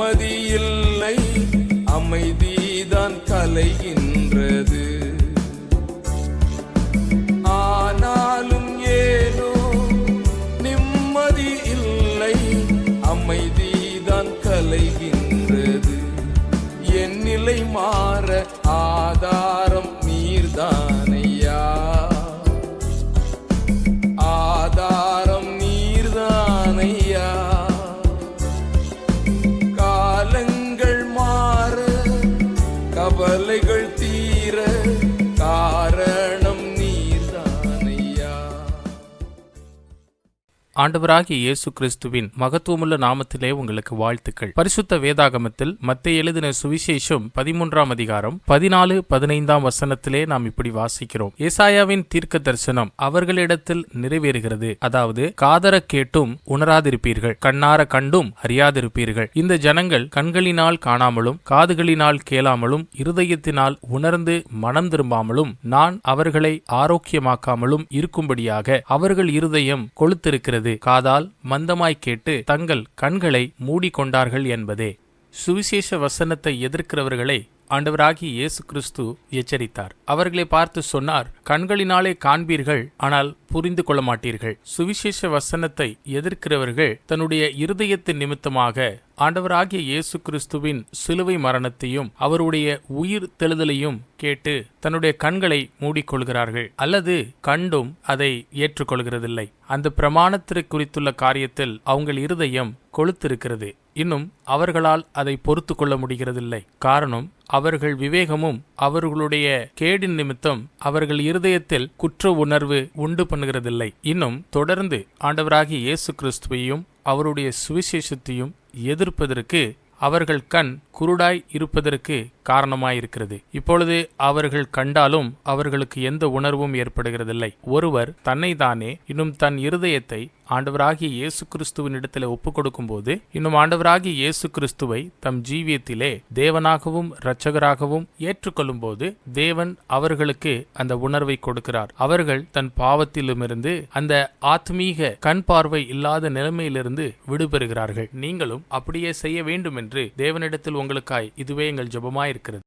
நிம்மதியில்லை. அமைதிதான் கலைகின்றது. ஆனாலும் ஏனோ நிம்மதி இல்லை. அமைதிதான் கலைகின்றது கவலைகள் தீர ஆண்டவராகிய இயேசு கிறிஸ்துவின் மகத்துவமுள்ள நாமத்திலே உங்களுக்கு வாழ்த்துக்கள். பரிசுத்த வேதாகமத்தில் மத்திய எழுதின சுவிசேஷம் பதிமூன்றாம் அதிகாரம் பதினாலு பதினைந்தாம் வசனத்திலே நாம் இப்படி வாசிக்கிறோம். ஏசாயாவின் தீர்க்க தரிசனம் அவர்களிடத்தில் நிறைவேறுகிறது. அதாவது காதர கேட்டும் உணராதிருப்பீர்கள் கண்ணார கண்டும் அறியாதிருப்பீர்கள். இந்த ஜனங்கள் கண்களினால் காணாமலும் காதுகளினால் கேளாமலும் இருதயத்தினால் உணர்ந்து மனம் திரும்பாமலும் நான் அவர்களை ஆரோக்கியமாக்காமலும் இருக்கும்படியாக அவர்கள் இருதயம் கொளுத்திருக்கிறது. காதால் மந்தமாய் கேட்டு தங்கள் கண்களை மூடிக்கொண்டார்கள் என்பதே. சுவிசேஷ வசனத்தை எதிர்க்கிறவர்களை ஆண்டவராகி இயேசு கிறிஸ்து எச்சரித்தார். அவர்களை பார்த்து சொன்னார் கண்களினாலே காண்பீர்கள் ஆனால் புரிந்து கொள்ள மாட்டீர்கள். சுவிசேஷ வசனத்தை எதிர்க்கிறவர்கள் தன்னுடைய இருதயத்தின் நிமித்தமாக ஆண்டவராகிய இயேசு கிறிஸ்துவின் சிலுவை மரணத்தையும் அவருடைய உயிர் தெழுதலையும் கேட்டு தன்னுடைய கண்களை மூடிக்கொள்கிறார்கள். அல்லது கண்டும் அதை ஏற்றுக்கொள்கிறதில்லை. அந்த பிரமாணத்திற்கு குறித்துள்ள காரியத்தில் அவங்கள் இருதயம் கொளுத்திருக்கிறது. இன்னும் அவர்களால் அதை பொறுத்து கொள்ள முடிகிறதில்லை. காரணம் அவர்கள் விவேகமும் அவர்களுடைய கேடின் நிமித்தம் அவர்கள் இருதயத்தில் குற்ற உணர்வு உண்டு பண்ணுகிறதில்லை. இன்னும் தொடர்ந்து ஆண்டவராகிய இயேசு கிறிஸ்துவையும் அவருடைய சுவிசேஷத்தையும் எதிர்ப்பதற்கு அவர்கள் கண் குருடாய் இருப்பதற்கு காரணமாயிருக்கிறது. இப்பொழுது அவர்கள் கண்டாலும் அவர்களுக்கு எந்த உணர்வும் ஏற்படுகிறதில்லை. ஒருவர் தன்னை தானே இன்னும் தன் இருதயத்தை ஆண்டவராகிய இயேசு கிறிஸ்துவின் இடத்துல ஒப்புக் கொடுக்கும்போது இன்னும் ஆண்டவராகிய இயேசு கிறிஸ்துவை தம் ஜீவியத்திலே தேவனாகவும் இரட்சகராகவும் ஏற்றுக்கொள்ளும் போது தேவன் அவர்களுக்கு அந்த உணர்வை கொடுக்கிறார். அவர்கள் தன் பாவத்திலுமிருந்து அந்த ஆத்மீக கண் பார்வை இல்லாத நிலைமையிலிருந்து விடுபெறுகிறார்கள் நீங்களும் அப்படியே செய்ய வேண்டும் என்று தேவனிடத்தில் உங்களுக்காய் இதுவே எங்கள் ஜெபமாயிருக்கிறது.